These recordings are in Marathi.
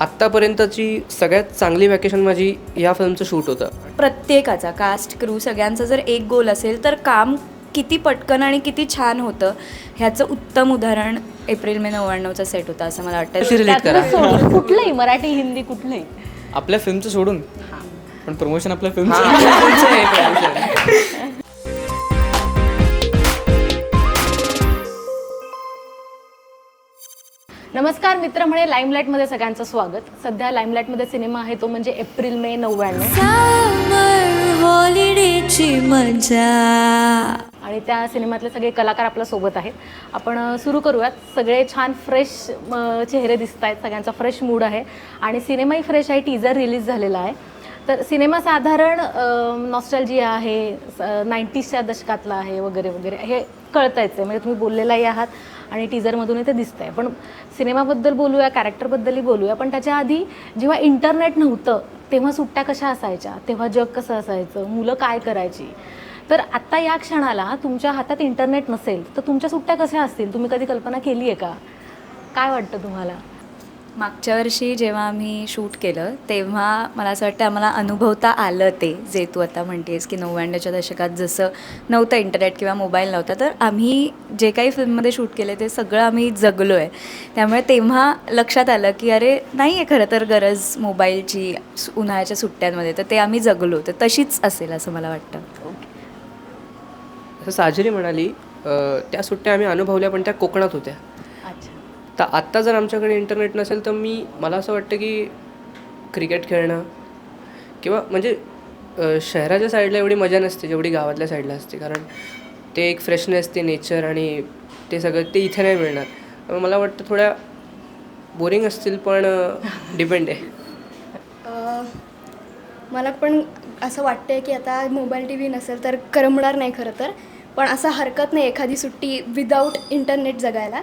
आत्तापर्यंतची सगळ्यात चांगली व्हॅकेशन माझी या फिल्मचं शूट होतं. प्रत्येकाचा कास्ट क्रू सगळ्यांचा जर एक गोल असेल तर काम किती पटकन आणि किती छान होतं ह्याचं उत्तम उदाहरण एप्रिल मे नव्याण्णवचा सेट होता असं मला वाटतं. रिलेट करा. सोडून कुठलंही मराठी हिंदी कुठलंही. आपल्या फिल्मचं सोडून. पण प्रमोशन आपल्या फिल्म नमस्कार मित्र म्हणे लाईमलाईटमध्ये सगळ्यांचं स्वागत. सध्या लाईमलाईटमध्ये सिनेमा आहे तो म्हणजे एप्रिल मे नव्याण्णव. हॉलिडेची मजा आणि त्या सिनेमातले सगळे कलाकार आपल्यासोबत आहेत. आपण सुरू करूयात. सगळे छान फ्रेश चेहरे दिसत आहेत. सगळ्यांचा फ्रेश मूड आहे. आणि सिनेमाही फ्रेश आहे. टीजर रिलीज झालेला आहे. तर सिनेमा साधारण नॉस्टॅल्जिया आहे. नाईन्टीजच्या दशकातला आहे वगैरे वगैरे. हे कळतायचं आहे. म्हणजे तुम्ही बोललेलाही आहात. आणि टीजरमधूनही ते आहे पण सिनेमाबद्दल बोलूया कॅरेक्टरबद्दलही बोलूया पण त्याच्या आधी जेव्हा इंटरनेट नव्हतं तेव्हा सुट्ट्या कशा असायच्या? तेव्हा जग कसं असायचं? मुलं काय करायची? तर आत्ता या क्षणाला तुमच्या हातात इंटरनेट नसेल तर तुमच्या सुट्ट्या कशा असतील? तुम्ही कधी कल्पना केली आहे का? काय वाटतं तुम्हाला? मागच्या वर्षी जेव्हा आम्ही शूट केलं तेव्हा मला असं वाटतं आम्हाला अनुभवता आलं ते जे तू आता म्हणतेस की नव्याण्णवच्या दशकात जसं नव्हतं इंटरनेट किंवा मोबाईल नव्हता तर आम्ही जे काही फिल्ममध्ये शूट केले ते सगळं आम्ही जगलो आहे त्यामुळे तेव्हा लक्षात आलं की अरे नाही आहे खरं तर गरज मोबाईलची उन्हाळ्याच्या सुट्ट्यांमध्ये तर ते आम्ही जगलो तर तशीच असेल असं मला वाटतं. ओके. साजरी म्हणाली त्या सुट्ट्या आम्ही अनुभवल्या पण त्या कोकणात होत्या. तर आत्ता जर आमच्याकडे इंटरनेट नसेल तर मी मला असं वाटतं की क्रिकेट खेळणं किंवा म्हणजे शहराच्या साईडला एवढी मजा नसते जेवढी गावातल्या साईडला असते. कारण ते एक फ्रेशनेस ते नेचर आणि ते सगळं ते इथे नाही मिळणार. मला वाटतं थोड्या बोरिंग असतील पण डिपेंड आहे. मला पण असं वाटतंय की आता मोबाईल टी व्ही नसेल तर करमणार नाही खरं तर. पण असं हरकत नाही एखादी सुट्टी विदाऊट इंटरनेट जगायला.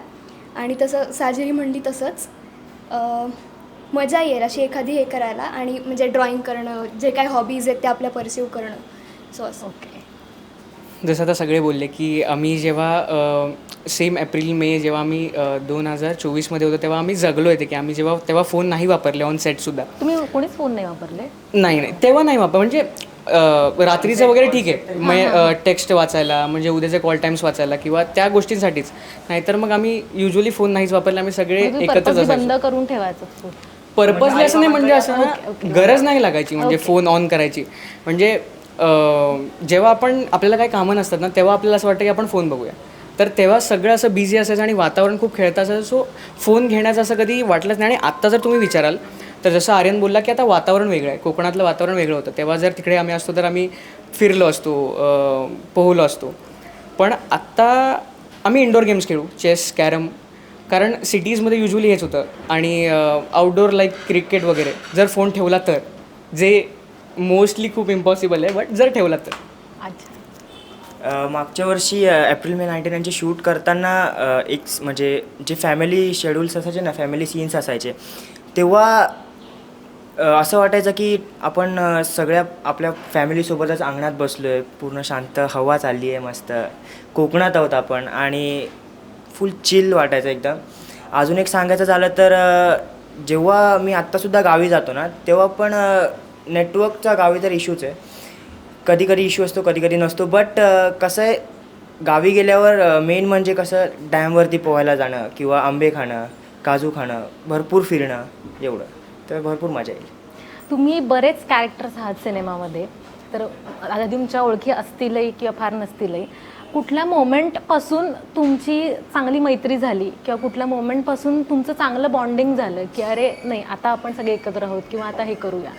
आणि तसं साजेरी म्हणली तसंच अ, मजा येईल अशी एखादी हे करायला आणि म्हणजे ड्रॉइंग करणं जे काही हॉबीज आहेत ते आपल्या परसिव्ह करणं. सो असं. ओके जसं आता सगळे बोलले की आम्ही जेव्हा सेम एप्रिल मे जेव्हा आम्ही दोन हजार चोवीसमध्ये होतो तेव्हा आम्ही जगलो येते की आम्ही जेव्हा तेव्हा फोन नाही वापरले ऑन सेटसुद्धा तुम्ही कोणीच फोन नाही वापरले? नाही नाही. तेव्हा नाही वापर म्हणजे रात्रीचं वगैरे ठीक आहे. म्हणजे टेक्स्ट वाचायला म्हणजे उद्याचे कॉल टाईम्स वाचायला किंवा त्या गोष्टींसाठीच. नाहीतर मग आम्ही युजली फोन नाहीच वापरले आम्ही सगळे म्हणजे एकत्रच बंद करून ठेवायचं फोन पर्पजली असं नाही म्हणजे असं ना गरज नाही लागायची म्हणजे फोन ऑन करायची. म्हणजे जेव्हा आपण आपल्याला काही कामं नसतात ना तेव्हा आपल्याला असं वाटतं की आपण फोन बघूया. तर तेव्हा सगळं असं बिझी असायचं आणि वातावरण खूप खेळतं असायचं. सो फोन घेण्याचं असं कधी वाटलंच नाही आणि आत्ता जर तुम्ही विचाराल तर जसं आर्यन बोलला की आता वातावरण वेगळं आहे कोकणातलं वातावरण वेगळं होतं. तेव्हा जर तिकडे आम्ही असतो तर आम्ही फिरलो असतो पोहलो असतो. पण आत्ता आम्ही इंडोर गेम्स खेळू चेस कॅरम कारण सिटीजमध्ये युजली हेच होतं. आणि आउटडोर लाईक क्रिकेट वगैरे जर फोन ठेवला तर जे मोस्टली खूप इम्पॉसिबल आहे बट जर ठेवला तर. अच्छा. मागच्या वर्षी एप्रिल मे नाईन्टी नाईनचे शूट करताना एक म्हणजे जे फॅमिली शेड्यूल्स असायचे ना फॅमिली सीन्स असायचे तेव्हा असं वाटायचं की आपण सगळ्या आपल्या फॅमिलीसोबतच अंगणात बसलो आहे पूर्ण शांत हवा चालली आहे मस्त. कोकणात आहोत आपण आणि फुल चिल वाटायचं एकदम. अजून एक सांगायचं झालं तर जेव्हा मी आत्तासुद्धा गावी जातो ना तेव्हा पण नेटवर्कचा गावी तर इश्यूच आहे. कधी कधी इश्यू असतो कधी कधी नसतो बट कसं आहे गावी गेल्यावर मेन म्हणजे कसं डॅमवरती पोहायला जाणं किंवा आंबे खाणं काजू खाणं भरपूर फिरणं एवढं. तर भरपूर मजा येईल. तुम्ही बरेच कॅरेक्टर्स आहात सिनेमामध्ये. तर आता तुमच्या ओळखी असतीलही किंवा फार नसतीलही. कुठल्या मोमेंटपासून तुमची चांगली मैत्री झाली किंवा कुठल्या मोमेंटपासून तुमचं चांगलं बॉन्डिंग झालं की अरे नाही आता आपण सगळे एकत्र आहोत किंवा आता हे करूया.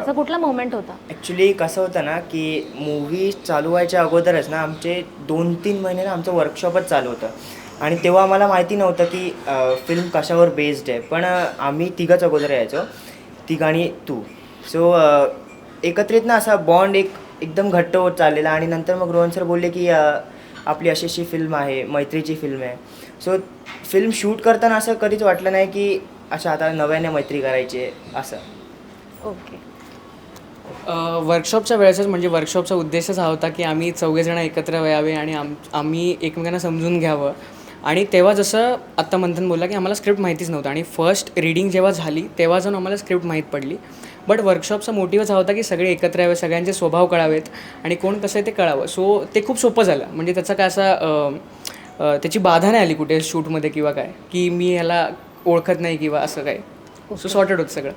असा कुठला मोमेंट होता? ॲक्च्युली कसं होतं ना की मूवी चालू व्हायच्या अगोदरच ना आमचे दोन तीन महिने ना आमचं वर्कशॉपच चालू होतं. आणि तेव्हा आम्हाला माहिती नव्हतं की फिल्म कशावर बेस्ड आहे. पण आम्ही तिघंच अगोदर यायचो. तिघ आणि तू. सो एकत्रित ना असा बॉन्ड एक एकदम घट्ट होत चाललेला आणि नंतर मग रोहन सर बोलले की आपली अशी अशी फिल्म आहे मैत्रीची फिल्म आहे. सो फिल्म शूट करताना असं कधीच वाटलं नाही की अशा आता नव्याने मैत्री करायची आहे असं. ओके. वर्कशॉपच्या वेळेसच म्हणजे वर्कशॉपचा उद्देशच हा होता की आम्ही चौघेजणं एकत्र यावे आणि आम आम्ही एकमेकांना समजून घ्यावं. आणि तेव्हा जसं आत्ता मंथन बोलला की आम्हाला स्क्रिप्ट माहितीच नव्हतं. आणि फर्स्ट रीडिंग जेव्हा झाली तेव्हा जाऊन आम्हाला स्क्रिप्ट माहीत पडली. बट वर्कशॉपचा मोटिवच हा होता की सगळे एकत्र यावे सगळ्यांचे स्वभाव कळावेत आणि कोण कसं आहे ते कळावं. सो ते खूप सोपं झालं. म्हणजे त्याचा काय असा त्याची बाधा नाही आली कुठे शूटमध्ये किंवा काय की मी ह्याला ओळखत नाही किंवा असं काय. सो सॉर्टेड होतं सगळं.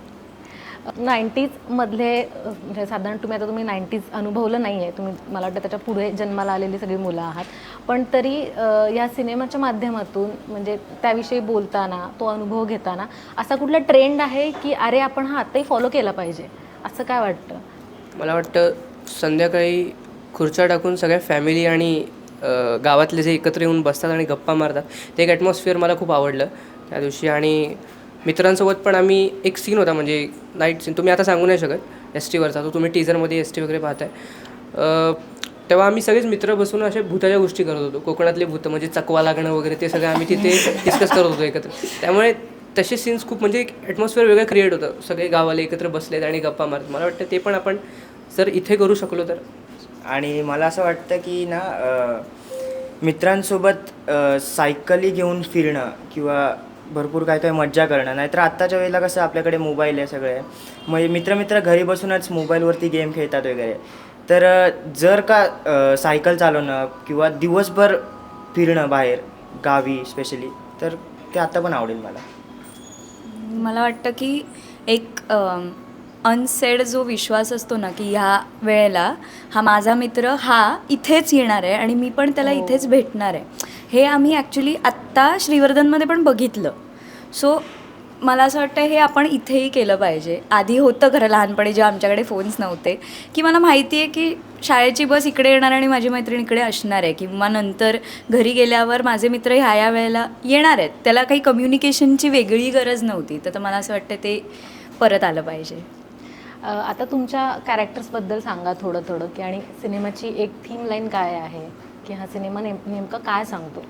नाईन्टीजमधले म्हणजे साधारण तुम्ही आता तुम्ही नाईन्टीज अनुभवलं नाही आहे तुम्ही मला वाटतं त्याच्या पुढे जन्माला आलेली सगळी मुलं आहात. पण तरी या सिनेमाच्या माध्यमातून म्हणजे त्याविषयी बोलताना तो अनुभव घेताना असा कुठला ट्रेंड आहे की अरे आपण हा आत्ताही फॉलो केला पाहिजे? असं काय वाटतं? मला वाटतं संध्याकाळी खुर्च्या टाकून सगळ्या फॅमिली आणि गावातले जे एकत्र येऊन बसतात आणि गप्पा मारतात ते एक ॲटमॉस्फिअर मला खूप आवडलं. त्या दिवशी आणि मित्रांसोबत पण आम्ही एक सीन होता म्हणजे नाईट सीन तुम्ही आता सांगू नाही शकत एस टीवरचा तो तुम्ही टीजरमध्ये एस टी वगैरे पाहताय. तेव्हा आम्ही सगळेच मित्र बसून अशा भूताच्या गोष्टी करत होतो. कोकणातले भूत म्हणजे चकवा लागणं वगैरे ते सगळं आम्ही तिथे डिस्कस करत होतो एकत्र. त्यामुळे तसे सीन्स खूप म्हणजे एक ॲटमॉस्फिअर वेगळं क्रिएट होतं. सगळे गावाले एकत्र बसलेत आणि गप्पा मारत. मला वाटतं ते पण आपण जर इथे करू शकलो तर. आणि मला असं वाटतं की ना मित्रांसोबत सायकली घेऊन फिरणं किंवा भरपूर काय काय मज्जा करणं नाहीतर आत्ताच्या वेळेला कसं आपल्याकडे मोबाईल आहे सगळे. मग मित्र मित्र घरी बसूनच मोबाईलवरती गेम खेळतात वगैरे. तर जर का सायकल चालवणं किंवा दिवसभर फिरणं बाहेर गावी स्पेशली तर ते आत्ता पण आवडेल मला. मला वाटतं की एक अनसेड जो विश्वास असतो ना की ह्या वेळेला हा माझा मित्र हा इथेच येणार आहे आणि मी पण त्याला इथेच भेटणार आहे. हे आम्ही ॲक्च्युली आत्ता श्रीवर्धनमध्ये पण बघितलं. सो मला असं वाटतं हे आपण इथेही केलं पाहिजे. आधी होतं खरं लहानपणी जेव्हा आमच्याकडे फोन्स नव्हते. की मला माहिती आहे की शाळेची बस इकडे येणार आणि माझी मैत्रीण इकडे असणार आहे. किंवा नंतर घरी गेल्यावर माझे मित्र ह्या या वेळेला येणार आहेत. त्याला काही कम्युनिकेशनची वेगळी गरज नव्हती. तर मला असं वाटतं ते परत आलं पाहिजे. आता तुमच्या कॅरेक्टर्सबद्दल सांगा थोडं थोडं. की आणि सिनेमाची एक थीम लाईन काय आहे? की हा सिनेमा नेम नेमकं काय सांगतो?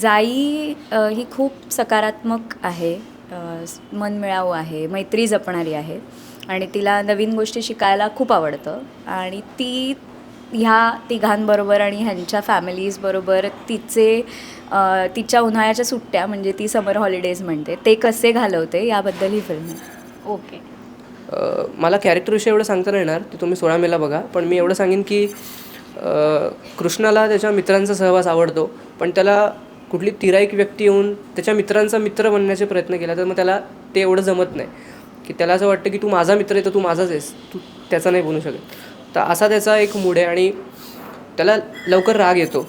जाई ही खूप सकारात्मक आहे. मनमिळावू आहे मैत्री जपणारी आहे. आणि तिला नवीन गोष्टी शिकायला खूप आवडतं. आणि ती ह्या तिघांबरोबर आणि ह्यांच्या फॅमिलीजबरोबर तिचे तिच्या उन्हाळ्याच्या सुट्ट्या म्हणजे ती समर हॉलिडेज म्हणते ते कसे घालवते याबद्दल ही फिल्म ओके मला कॅरेक्टरविषयी एवढं सांगता नाही येणार ते तुम्ही सोळा मेला बघा. पण मी एवढं सांगेन की कृष्णाला त्याच्या मित्रांचा सहवास आवडतो पण त्याला कुठली तिराईक व्यक्ती येऊन त्याच्या मित्रांचा मित्र बनण्याचे प्रयत्न केला तर मग त्याला ते एवढं जमत नाही. की त्याला असं वाटतं की तू माझा मित्र आहे तर तू माझाच आहेस. तू त्याचा नाही बनू शकत. तर असा त्याचा एक मूड आहे आणि त्याला लवकर राग येतो.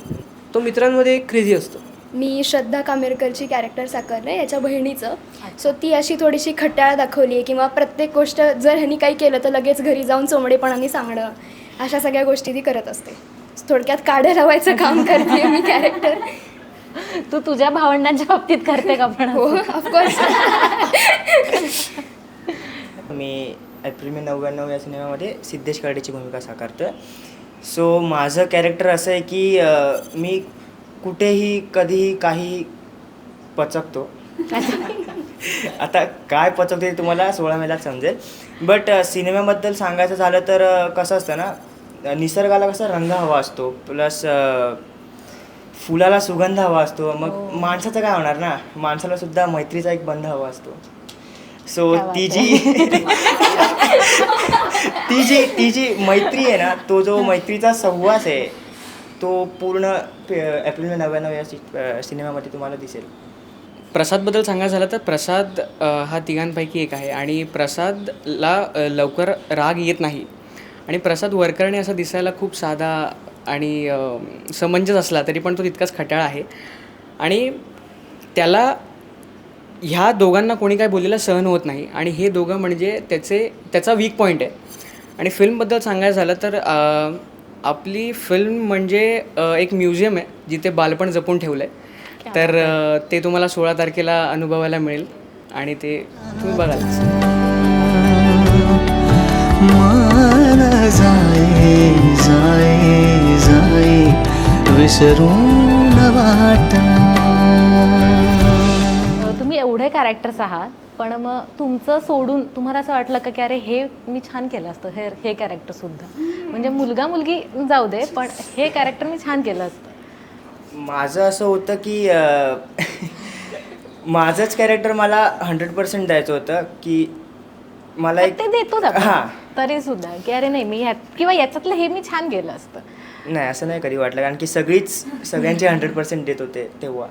तो मित्रांमध्ये एक क्रेझी असतो. मी श्रद्धा कामेरकरची कॅरेक्टर साकारलं आहे याच्या बहिणीचं. सो ती अशी थोडीशी खट्याळ दाखवली आहे किंवा प्रत्येक गोष्ट जर ह्यांनी काही केलं तर लगेच घरी जाऊन चोमडेपणाने सांगणं. अशा सगळ्या गोष्टी ती करत असते. थोडक्यात काढं लावायचं काम करते मी कॅरेक्टर तू तुझ्या भावंडांच्या बाबतीत करते का पण हो ऑफकोर्स मी एप्रिल मे नव्याण्णव या सिनेमामध्ये सिद्धेश कर्डेची भूमिका साकारतो सो माझं कॅरेक्टर असं आहे की मी कुठेही कधीही काही पचकतो. आता काय पचवतो ते तुम्हाला सोळा मेलाच समजेल. बट सिनेमाबद्दल सांगायचं झालं तर कसं असतं ना निसर्गाला कसा रंग हवा असतो प्लस फुलाला सुगंध हवा असतो. मग माणसाचं काय होणार ना माणसाला सुद्धा मैत्रीचा एक बंध हवा असतो. सो ती जी ती जी ती जी मैत्री आहे ना तो जो मैत्रीचा सहवास आहे तो पूर्ण एप्रिल नव्याण्णव या सि- सिनेमामध्ये तुम्हाला दिसेल. प्रसादबद्दल सांगायचं झालं तर प्रसाद हा तिघांपैकी एक आहे आणि प्रसादला लवकर राग येत नाही. आणि प्रसाद वरकरणे असा दिसायला खूप साधा आणि समंजस असला तरी पण तो तितकाच खट्याळ आहे. आणि त्याला ह्या दोघांना कोणी काय बोललेलं सहन होत नाही. आणि हे दोघं म्हणजे त्याचे त्याचा वीक पॉईंट आहे. आणि फिल्मबद्दल सांगायचं झालं तर आपली फिल्म म्हणजे एक म्युझियम आहे जिथे बालपण जपून ठेवलं आहे. तर ते तुम्हाला सोळा तारखेला अनुभवायला मिळेल आणि ते तुम्ही बघाल. मान एवढे कॅरेक्टर्स आहात पण मग तुमचं सोडून तुम्हाला असं वाटलं का की अरे हे मी छान केलं असतं हे हे कॅरेक्टर सुद्धा. म्हणजे मुलगा मुलगी जाऊ दे पण हे कॅरेक्टर मी छान केलं असतं. माझं असं होतं की माझंच कॅरेक्टर मला हंड्रेड पर्सेंट द्यायचं होतं की मला एक ते देतो हां. तरी सुद्धा की अरे नाही मी किंवा याच्यातलं हे मी छान गेलं असतं. नाही असं नाही कधी वाटलं कारण की सगळीच सगळ्यांचे हंड्रेड पर्सेंट देत होते तेव्हा.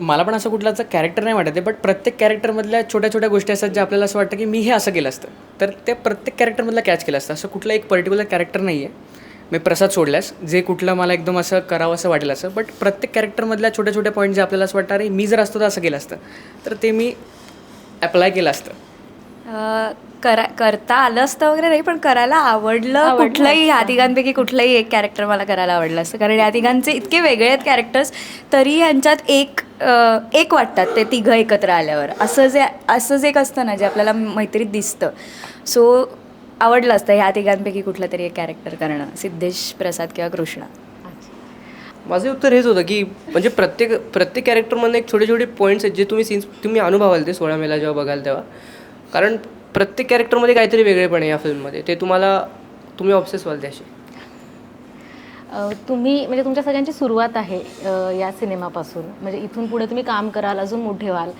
मला पण असं कुठलाच कॅरेक्टर नाही वाटत आहे बट प्रत्येक कॅरेक्टरमधल्या छोट्या छोट्या गोष्टी असतात ज्या आपल्याला असं वाटतं की मी हे असं केलं असतं. तर ते प्रत्येक कॅरेक्टरमधला कॅच केलं असतं. असं कुठलं एक पर्टिक्युलर कॅरेक्टर नाही आहे. मी प्रसाद सोडल्यास जे कुठलं मला एकदम असं करावं असं वाटेल असं बट प्रत्येक कॅरेक्टरमधल्या छोट्या छोट्या पॉईंट जे आपल्याला असं वाटतं अरे मी जर असतो तर असं केलं असतं. तर ते मी अप्लाय केलं असतं. करा करता आलं असतं वगैरे नाही पण करायला आवडलं आवडलं कुठलंही ह्या तिघांपैकी कुठलंही एक कॅरेक्टर मला करायला आवडलं असतं. कारण या तिघांचे इतके वेगळे आहेत कॅरेक्टर्स तरी यांच्यात एक एक वाटतात ते तिघं एकत्र आल्यावर. असं जे असंच एक असतं ना जे आपल्याला मैत्रीत दिसतं. सो आवडलं असतं ह्या तिघांपैकी कुठलं तरी एक कॅरेक्टर करणं. सिद्धेश प्रसाद किंवा कृष्णा. माझं उत्तर हेच होतं की म्हणजे प्रत्येक प्रत्येक कॅरेक्टरमधून एक छोटे छोटे पॉईंट्स आहेत जे तुम्ही सीन्स तुम्ही अनुभवाल ते सोळा मेला जेव्हा बघाल तेव्हा. कारण प्रत्येक कॅरेक्टरमध्ये काहीतरी वेगळेपण आहे या फिल्ममध्ये ते तुम्हाला तुम्ही ऑब्सेस व्हाल त्याशी. तुम्ही म्हणजे तुमच्या सगळ्यांची सुरुवात आहे या सिनेमापासून. म्हणजे इथून पुढे तुम्ही काम कराल अजून मोठे व्हाल.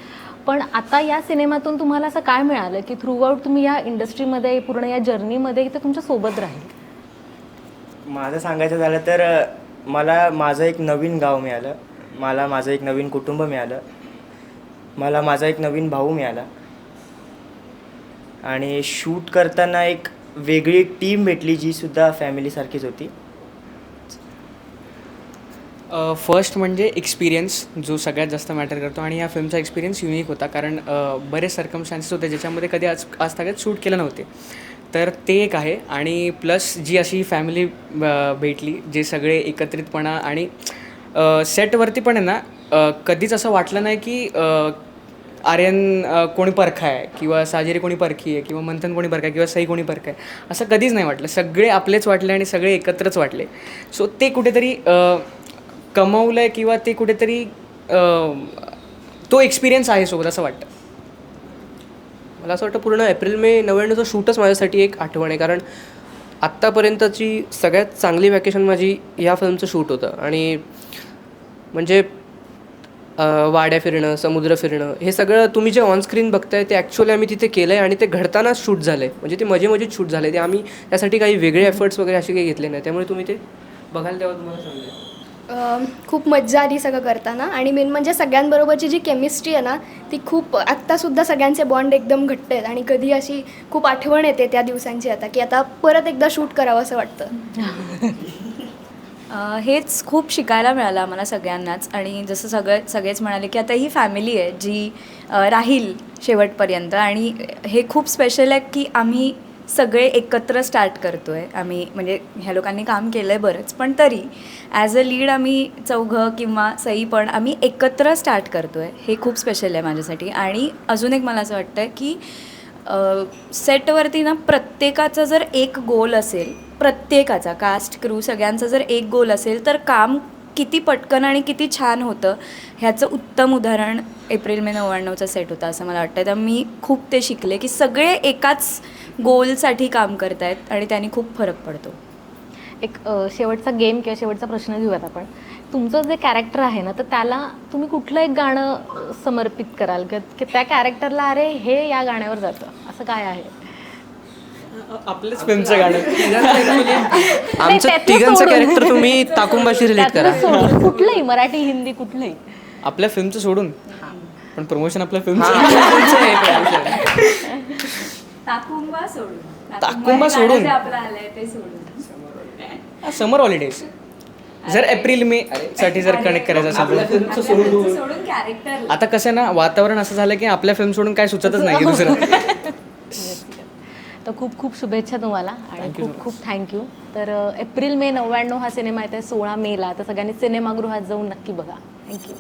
पण आता या सिनेमातून तुम्हाला असं काय मिळालं की थ्रू आउट तुम्ही या इंडस्ट्रीमध्ये पूर्ण या जर्नीमध्ये ते तुमच्यासोबत राहील? माझं सांगायचं झालं तर मला माझं एक नवीन गाव मिळालं. मला माझं एक नवीन कुटुंब मिळालं. मला माझा एक नवीन भाऊ मिळाला. आणि शूट करताना एक वेगळी टीम भेटली जी सुद्धा फॅमिलीसारखीच होती. फर्स्ट म्हणजे एक्सपिरियन्स जो सगळ्यात जास्त मॅटर करतो आणि या फिल्मचा एक्सपिरियन्स युनिक होता. कारण बरेच सर्कमस्टान्सेस होते ज्याच्यामध्ये कधी आज आज तागत शूट केलं नव्हते. तर ते एक आहे आणि प्लस जी अशी फॅमिली भेटली जे सगळे एकत्रितपणा आणि सेटवरती पण आहे ना कधीच असं वाटलं नाही की आर्यन कोणी परखा आहे किंवा साजेरी कोणी परखी आहे किंवा मंथन कोणी परखा आहे किंवा सई कोणी परखा आहे असं कधीच नाही वाटलं. सगळे आपलेच वाटले आणि सगळे एकत्रच वाटले. सो ते कुठेतरी कमवलं आहे किंवा ते कुठेतरी तो एक्सपिरियन्स आहे सोबत असं वाटतं. मला असं वाटतं पूर्ण एप्रिल मे नव्याण्णवचं शूटच माझ्यासाठी एक आठवण आहे. कारण आत्तापर्यंतची सगळ्यात चांगली व्हॅकेशन माझी या फिल्मचं शूट होतं. आणि म्हणजे वाड्या फिरणं समुद्र फिरणं हे सगळं तुम्ही जे ऑनस्क्रीन बघताय ते ॲक्च्युअली आम्ही तिथे केलं आहे आणि ते घडतानाच शूट झालं आहे म्हणजे ते मजे मजेत शूट झालं आहे ते आम्ही त्यासाठी काही वेगळे एफर्ट्स वगैरे असे काही घेतले नाही. त्यामुळे तुम्ही ते बघाल तेव्हा तुम्हाला समजेल. अम, खूप मज्जा आली सगळं करताना. आणि मेन म्हणजे सगळ्यांबरोबरची जी केमिस्ट्री आहे ना ती खूप आत्तासुद्धा सगळ्यांचे बॉन्ड एकदम घट्ट आहेत. आणि कधी अशी खूप आठवण येते त्या दिवसांची आता की आता परत एकदा शूट करावं असं वाटतं. हेच खूप शिकायला मिळालं आम्हाला सगळ्यांनाच. आणि जसं सगळं सगळेच म्हणाले की आता ही फॅमिली आहे जी राहील शेवटपर्यंत. आणि हे खूप स्पेशल आहे की आम्ही सगळे एकत्र स्टार्ट करतो आहे आम्ही म्हणजे ह्या लोकांनी काम केलं आहे बरंच पण तरी ॲज अ लीड आम्ही चौघं किंवा सई पण आम्ही एकत्र स्टार्ट करतो आहे हे खूप स्पेशल आहे माझ्यासाठी. आणि अजून एक मला असं वाटतं की सेटवरती ना प्रत्येकाचा जर एक गोल असेल प्रत्येकाचा कास्ट क्रू सगळ्यांचा जर एक गोल असेल तर काम किती पटकन आणि किती छान होतं ह्याचं उत्तम उदाहरण एप्रिल मे नव्याण्णवचा सेट होता असं मला वाटतं तर मी खूप ते शिकले की सगळे एकाच गोलसाठी काम करतायत आणि त्यांनी खूप फरक पडतो. एक शेवटचा गेम किंवा शेवटचा प्रश्न घेऊयात आपण. तुमचं जे कॅरेक्टर आहे ना तर त्याला तुम्ही कुठलं एक गाणं समर्पित कराल? की की त्या कॅरेक्टरला अरे हे या गाण्यावर जातं. असं काय आहे? आपलंच फिल्मचं गाणं. आमचं तिघांचं. कॅरेक्टर तुम्ही ताकुंबाशी रिलेट करा. कुठलंही मराठी हिंदी कुठलंही. आपल्या फिल्मचं सोडून. पण प्रमोशन आपल्या फिल्मचं ताकुंबा सोडून. ताकुंबा सोडून? आपलं आलंय ते सोडून. समर हॉलिडेज जर एप्रिल मे साठी जर कनेक्ट करायचं असेल तर. सोडून कॅरेक्टर आता कसं आहे ना वातावरण असं झालं की आपल्या फिल्म सोडून काय सुचतच नाही दुसरं. तर खूप खूप शुभेच्छा तुम्हाला आणि खूप खूप थँक्यू तर एप्रिल मे नव्याण्णव हा सिनेमा येते सोळा मेला. तर सगळ्यांनी सिनेमागृहात जाऊन नक्की बघा. थँक्यू